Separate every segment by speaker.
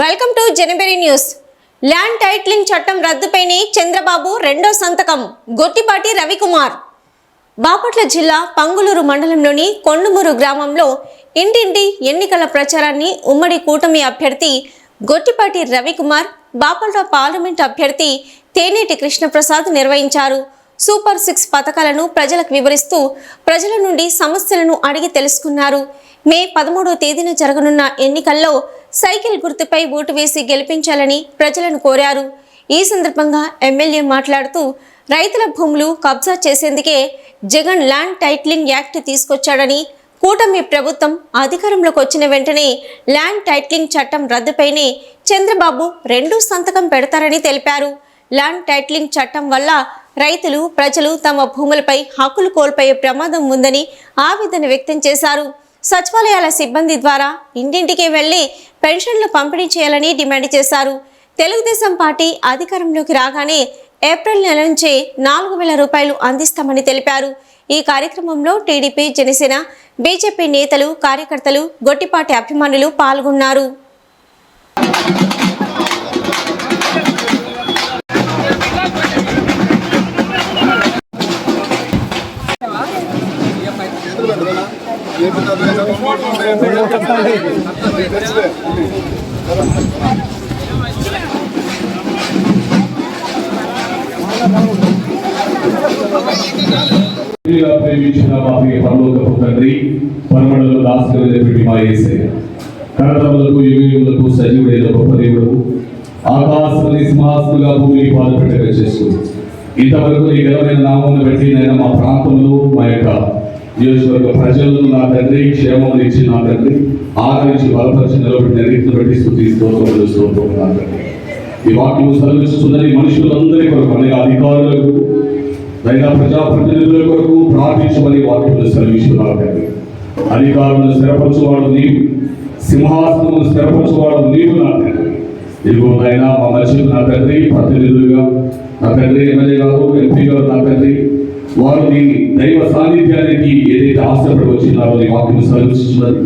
Speaker 1: Welcome to జనబెరి news. Land titling చట్టం రద్దుపైనే చంద్రబాబు రెండో సంతకం గొట్టిపాటి రవికుమార్. బాపట్ల జిల్లా పంగులూరు మండలంలోని కొండుమూరు గ్రామంలో ఇంటింటి ఎన్నికల ప్రచారాన్ని ఉమ్మడి కూటమి అభ్యర్థి గొట్టిపాటి రవికుమార్ బాపట్ల పార్లమెంట్ అభ్యర్థి తేనేటి కృష్ణప్రసాద్ నిర్వహించారు. సూపర్ సిక్స్ పథకాలను ప్రజలకు వివరిస్తూ ప్రజల నుండి సమస్యలను అడిగి తెలుసుకున్నారు. మే పదమూడో తేదీన జరగనున్న ఎన్నికల్లో సైకిల్ గుర్తుపై ఓటు వేసి గెలిపించాలని ప్రజలను కోరారు. ఈ సందర్భంగా ఎమ్మెల్యే మాట్లాడుతూ రైతుల భూములు కబ్జా చేసేందుకే జగన్ ల్యాండ్ టైట్లింగ్ యాక్ట్ తీసుకొచ్చాడని కూటమి ప్రభుత్వం అధికారంలోకి వచ్చిన వెంటనే ల్యాండ్ టైటిలింగ్ చట్టం రద్దుపైనే చంద్రబాబు రెండు సంతకం పెడతారని తెలిపారు. ల్యాండ్ టైట్లింగ్ చట్టం వల్ల రైతులు ప్రజలు తమ భూములపై హక్కులు కోల్పోయే ప్రమాదం ఉందని ఆవేదన వ్యక్తం చేశారు. సచివాలయాల సిబ్బంది ద్వారా ఇంటింటికి వెళ్ళి పెన్షన్లు పంపిణీ చేయాలని డిమాండ్ చేశారు. తెలుగుదేశం పార్టీ అధికారంలోకి రాగానే ఏప్రిల్ నెల నుంచే నాలుగు వేల రూపాయలు అందిస్తామని తెలిపారు. ఈ కార్యక్రమంలో టీడీపీ జనసేన బీజేపీ నేతలు కార్యకర్తలు గొట్టిపాటి అభిమానులు పాల్గొన్నారు.
Speaker 2: ప్రేమించిన మా ప్రియ పరలోకపు తండ్రి పరమడలో దాసుకునేటువంటి మా యేసయ్య కరతములకు యుగములకు సజీవుడైన గొప్ప దేవుడు ఆకాశాన్ని సింహాసనుగా భూమిని పాదపెట్టగా చేస్తూ ఇంతవరకు నీ ఘనమైన నామం బట్టి నేను మా ప్రాంతంలో మా యొక్క నియోజకవర్గ ప్రజలను నా తండ్రి క్షేమం ఇచ్చి నా తండ్రి ఆదరించి బలపరిచి నిలబెట్టిన రీతిని బట్టి స్థుతి స్తోత్రములు స్తోత్రములు ఈ వాక్యం సెలవిస్తుందని మనుషులందరి కొరకు అనేక అధికారులకు దైనా ప్రజాప్రతినిధుల కొరకు ప్రార్థించమని వాక్యములు సెలవిస్తున్నారు తండ్రి. అధికారులను స్థిరపరచువాడు నీవు సింహాసనము స్థిరపరచువాడు నీవు నా తండ్రి. ఇదిగో నాయన మా మధ్య నా తండ్రి ప్రతినిధులుగా నా తండ్రి ఎమ్మెల్యే గారు ఎంపీ గారు నా తండ్రి వారు నీ దైవ సాన్నిధ్యానికి ఏదైతే ఆశపడి వచ్చినారో నీ వాక్యం సెలవిస్తున్నది.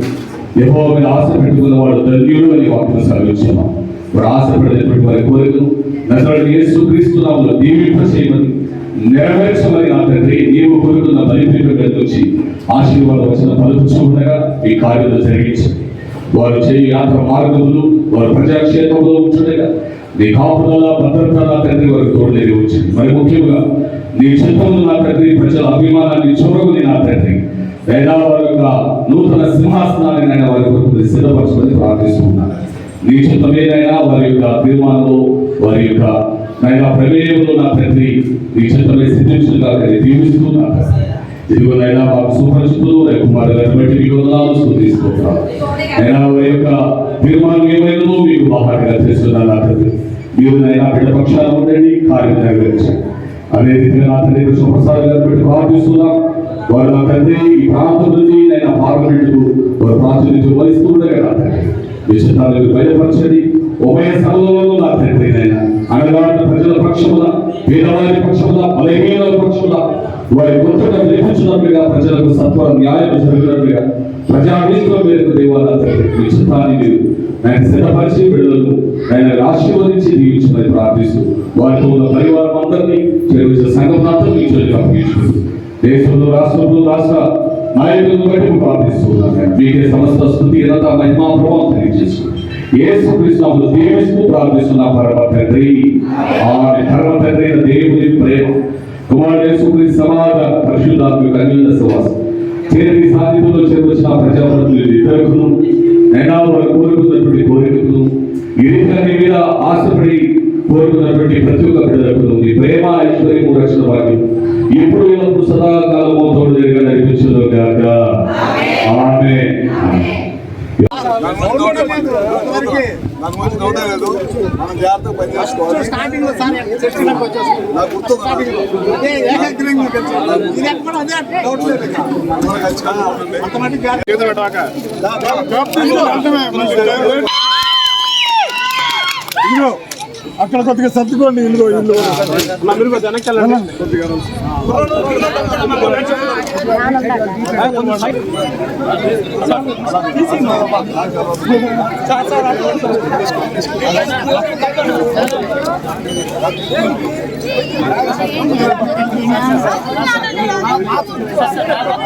Speaker 2: యహో మీద ఆశ పెట్టుకున్న వాడు ధన్యుడు అని వాక్యం సెలవిస్తున్నాం. వారు ఆశ పెట్టినటువంటి వారి కోరికను నజరుడు యేసు క్రీస్తునామలో దీవింప చేయమని నెరవేర్చమని నా తండ్రి నీవు కోరుకున్న బలిపీఠం మీద నుంచి ఆశీర్వాద వచ్చిన పలుకుచూ ఈ కార్యంలో జరిగించండి వారు చేయి యాత్ర మార్గములు వారు ప్రజాక్షేత్రంలో ఉంచుండగా నీ కాపుదల భద్రత నా తండ్రి వారికి తోడులేని వచ్చింది. మరి ముఖ్యంగా నీ చిత్తంలో నా తండ్రి ప్రజల అభిమానాన్ని చూరగుని నా తండ్రి అయినా వారి యొక్క నూతన సింహాసనాన్ని నేను వారి కొరకు సిద్ధపరచుకొని ప్రార్థిస్తున్నాను నీ చిత్తమేనైనా వారి యొక్క తీర్మానంలో వారి యొక్క నైనా ప్రమేయంలో నా తండ్రి నీ చిత్తమే సిద్ధించుగా దీవిస్తూ నా తండ్రి ఇదిగో నైనా మాకు సుపరిచితులు కుమారు గారిని బట్టి మీకు వందనాలు స్తుతిస్తున్నాను అయినా వారి యొక్క తీర్మానం ఏమైందో మీకు బాగా తెలుస్తున్నాను నా తండ్రి మీరు నైనా బిడ్డ పక్షాన ఉండండి కార్యం నెరవేర్చండి. అదే రీతిగా నా తండ్రి కృష్ణప్రసాద్ గారిని బట్టి ప్రార్థిస్తున్నాం. వారు నా తండ్రి ఈ ప్రాంతం నుంచి నేను పార్లమెంటుకు వారు ప్రాతినిధ్యం వహిస్తూ ఉండగా నా తండ్రి. విషయాలను బయలుపరచండి. ఉభయ సభలలో నా తండ్రి నేను. అనగాడిన ప్రజల పక్షముల పేదవారి పక్షముల బలహీన పక్షముల వారి గుర్తుగా నిర్మించినట్లుగా ప్రజలకు సత్వ న్యాయం జరిగినట్లుగా ప్రజాభిష్టం మేరకు దేవాల తండ్రి మీ చిత్తాన్ని మీరు ఆయన సిద్ధపరిచి బిడ్డలను ఆయన ఆశీర్వదించి దీవించమని ప్రార్థిస్తూ వారితో ఉన్న పరివారం అందరినీ చేరువచ్చిన సంఘ ప్రాంతం మీ చేతులకు దేశంలో రాష్ట్రంలో రాష్ట్ర నాయకులను బట్టి ప్రార్థిస్తున్నాను మీకే సమస్త స్థుతి ఎంత మహిమా ప్రభావం తెలియజేస్తుంది యేసు కృష్ణములు దేవిస్తూ ప్రార్థిస్తున్నా పరమ తండ్రి ఆమె పరమ తండ్రి దేవుని ప్రేమ. కుమారుడు యేసు సమాజ పరిశుద్ధాత్మక అన్యుల సవాసం చేరి సాధితుల్లో చేరువచ్చిన ప్రజాప్రతినిధులు ఇద్దరుకును నైనా వారు కోరుకున్నటువంటి ప్రతి ఒక్క బిడ్డలకు ఉంది. ప్రేమ ఐశ్వర్యము రక్షణ భాగ్యం ఇప్పుడు ఎల్లప్పుడు సదాకాలము తోడు జరిగా నడిపించదు గాక. ఆమె.
Speaker 3: మనం జాగ్రత్తగా పని చేసుకోవాలి నాకు
Speaker 4: డౌట్ లేదు అక్కడ కొద్దిగా సర్దుకోండి ఇల్లు ఇల్లు. కొద్దిగా